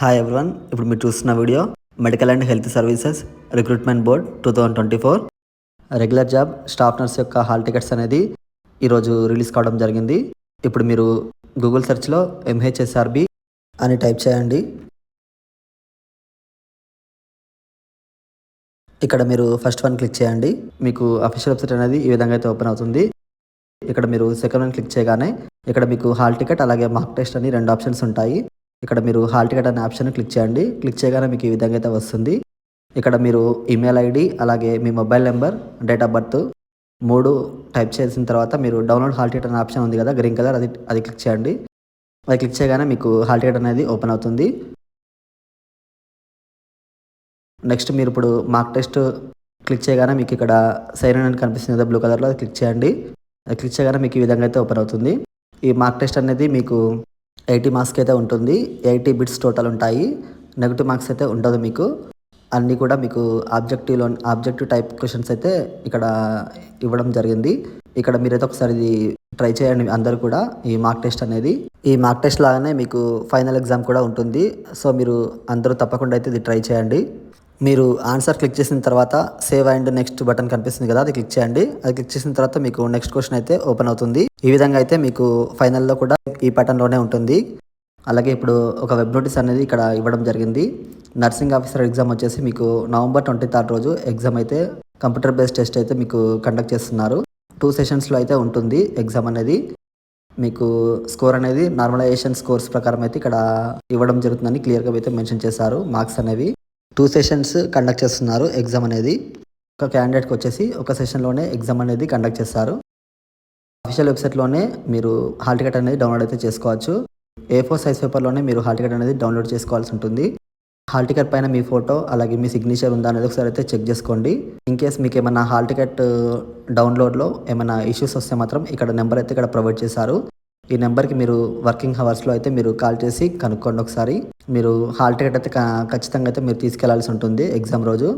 Hi everyone ఇప్పుడు మీరు చూస్తున్న video medical and health services recruitment board two thousand twenty four regular job staff nurse యొక్క hall tickets అనేది ఈరోజు release కావడం జరిగింది. ఇప్పుడు మీరు గూగుల్ సెర్చ్లో ఎంహెచ్ఎస్ఆర్బి అని టైప్ చేయండి. ఇక్కడ మీరు ఫస్ట్ వన్ క్లిక్ చేయండి. మీకు అఫీషియల్ వెబ్సైట్ అనేది ఈ విధంగా అయితే ఓపెన్ అవుతుంది. ఇక్కడ మీరు సెకండ్ వన్ క్లిక్ చేయగానే ఇక్కడ మీకు హాల్ టికెట్ అలాగే మార్క్ టెస్ట్ అని రెండు ఆప్షన్స్ ఉంటాయి. ఇక్కడ మీరు హాల్ టికెట్ అనే ఆప్షన్ క్లిక్ చేయండి. క్లిక్ చేయగానే మీకు ఈ విధంగా అయితే వస్తుంది. ఇక్కడ మీరు ఈమెయిల్ ఐడి అలాగే మీ mobile number date of birth మూడు టైప్ చేసిన తర్వాత మీరు డౌన్లోడ్ హాల్ టికెట్ అనే ఆప్షన్ ఉంది కదా గ్రీన్ కలర్ అది అది క్లిక్ చేయండి. అది క్లిక్ చేయగానే మీకు హాల్ టికెట్ అనేది ఓపెన్ అవుతుంది. నెక్స్ట్ మీరు ఇప్పుడు మార్క్ టెస్ట్ క్లిక్ చేయగానే మీకు ఇక్కడ సైన్ అని కనిపిస్తుంది కదా బ్లూ కలర్లో అది క్లిక్ చేయండి. అది క్లిక్ చేయగానే మీకు ఈ విధంగా అయితే ఓపెన్ అవుతుంది. ఈ మార్క్ టెస్ట్ అనేది మీకు ఎయిటీ మార్క్స్కి అయితే ఉంటుంది. ఎయిటీ బిట్స్ టోటల్ ఉంటాయి. నెగిటివ్ మార్క్స్ అయితే ఉండదు మీకు. అన్నీ కూడా మీకు ఆబ్జెక్టివ్లో ఆబ్జెక్టివ్ టైప్ క్వశ్చన్స్ అయితే ఇక్కడ ఇవ్వడం జరిగింది. ఇక్కడ మీరైతే ఒకసారి ఇది ట్రై చేయండి అందరూ కూడా ఈ మార్క్ టెస్ట్ అనేది. ఈ మార్క్ టెస్ట్ లాగానే మీకు ఫైనల్ ఎగ్జామ్ కూడా ఉంటుంది. సో మీరు అందరూ తప్పకుండా అయితే ఇది ట్రై చేయండి. మీరు ఆన్సర్ క్లిక్ చేసిన తర్వాత సేవ్ అండ్ నెక్స్ట్ బటన్ కనిపిస్తుంది కదా అది క్లిక్ చేయండి. అది క్లిక్ చేసిన తర్వాత మీకు నెక్స్ట్ క్వశ్చన్ అయితే ఓపెన్ అవుతుంది. ఈ విధంగా అయితే మీకు ఫైనల్లో కూడా ఈ పటన్లోనే ఉంటుంది. అలాగే ఇప్పుడు ఒక వెబ్ నోటీస్ అనేది ఇక్కడ ఇవ్వడం జరిగింది. నర్సింగ్ ఆఫీసర్ ఎగ్జామ్ వచ్చేసి మీకు నవంబర్ ట్వంటీ థర్డ్ రోజు ఎగ్జామ్ అయితే కంప్యూటర్ బేస్డ్ టెస్ట్ అయితే మీకు కండక్ట్ చేస్తున్నారు. టూ సెషన్స్లో అయితే ఉంటుంది ఎగ్జామ్ అనేది. మీకు స్కోర్ అనేది నార్మలైజేషన్ స్కోర్స్ ప్రకారం అయితే ఇక్కడ ఇవ్వడం జరుగుతుందని క్లియర్గా అయితే మెన్షన్ చేశారు మార్క్స్ అనేవి. టూ సెషన్స్ కండక్ట్ చేస్తున్నారు ఎగ్జామ్ అనేది. ఒక క్యాండిడేట్కి వచ్చేసి ఒక సెషన్లోనే ఎగ్జామ్ అనేది కండక్ట్ చేస్తారు. అఫీషియల్ వెబ్సైట్లోనే మీరు హాల్ టికెట్ అనేది డౌన్లోడ్ అయితే చేసుకోవచ్చు. ఏ ఫోర్ సైజ్ పేపర్లోనే మీరు హాల్ టికెట్ అనేది డౌన్లోడ్ చేసుకోవాల్సి ఉంటుంది. హాల్ టికెట్ పైన మీ ఫోటో అలాగే మీ సిగ్నేచర్ ఉందా అనేది ఒకసారి అయితే చెక్ చేసుకోండి. ఇన్ కేస్ మీకు ఏమైనా హాల్ టికెట్ డౌన్లోడ్లో ఏమైనా ఇష్యూస్ వస్తే మాత్రం ఇక్కడ నెంబర్ అయితే ఇక్కడ ప్రొవైడ్ చేశారు. ఈ నెంబర్కి మీరు వర్కింగ్ అవర్స్లో అయితే మీరు కాల్ చేసి కనుక్కోండి ఒకసారి. మీరు హాల్ టికెట్ అయితే ఖచ్చితంగా అయితే మీరు తీసుకెళ్ళాల్సి ఉంటుంది ఎగ్జామ్ రోజు.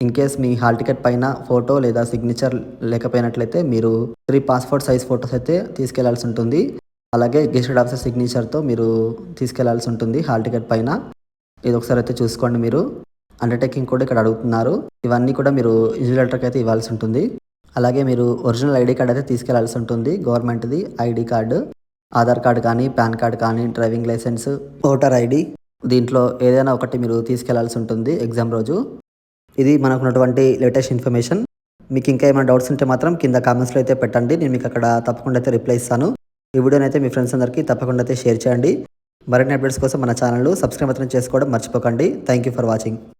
ఇన్ కేస్ మీ హాల్ టికెట్ పైన ఫోటో లేదా సిగ్నేచర్ లేకపోయినట్లయితే మీరు త్రీ పాస్పోర్ట్ సైజ్ ఫోటోస్ అయితే తీసుకెళ్ళాల్సి ఉంటుంది. అలాగే గెస్టెడ్ ఆఫీసర్ సిగ్నేచర్తో మీరు తీసుకెళ్ళాల్సి ఉంటుంది హాల్ టికెట్ పైన. ఇది ఒకసారి అయితే చూసుకోండి మీరు. అండర్టేకింగ్ కూడా ఇక్కడ అడుగుతున్నారు. ఇవన్నీ కూడా మీరు ఇన్సులేటర్కి అయితే ఇవ్వాల్సి ఉంటుంది. అలాగే మీరు ఒరిజినల్ ఐడి కార్డ్ అయితే తీసుకెళ్ళాల్సి ఉంటుంది. గవర్నమెంట్ది ఐడి కార్డు. ఆధార్ కార్డు కానీ పాన్ కార్డ్ కానీ డ్రైవింగ్ లైసెన్స్ ఓటర్ ఐడి దీంట్లో ఏదైనా ఒకటి మీరు తీసుకెళ్ళాల్సి ఉంటుంది ఎగ్జామ్ రోజు. ఇది మనకున్నటువంటి లేటెస్ట్ ఇన్ఫర్మేషన్. మీకు ఇంకా ఏమైనా డౌట్స్ ఉంటే మాత్రం కింద కామెంట్స్లో అయితే పెట్టండి. నేను మీకు అక్కడ తప్పకుండా అయితే రిప్లై ఇస్తాను. ఈ వీడియోని అయితే మీ ఫ్రెండ్స్ అందరికీ తప్పకుండా అయితే షేర్ చేయండి. మరిన్ని అప్డేట్స్ కోసం మన ఛానల్ సబ్స్క్రైబ్ మాత్రం చేసుకోవడం మర్చిపోకండి. Thank you for watching.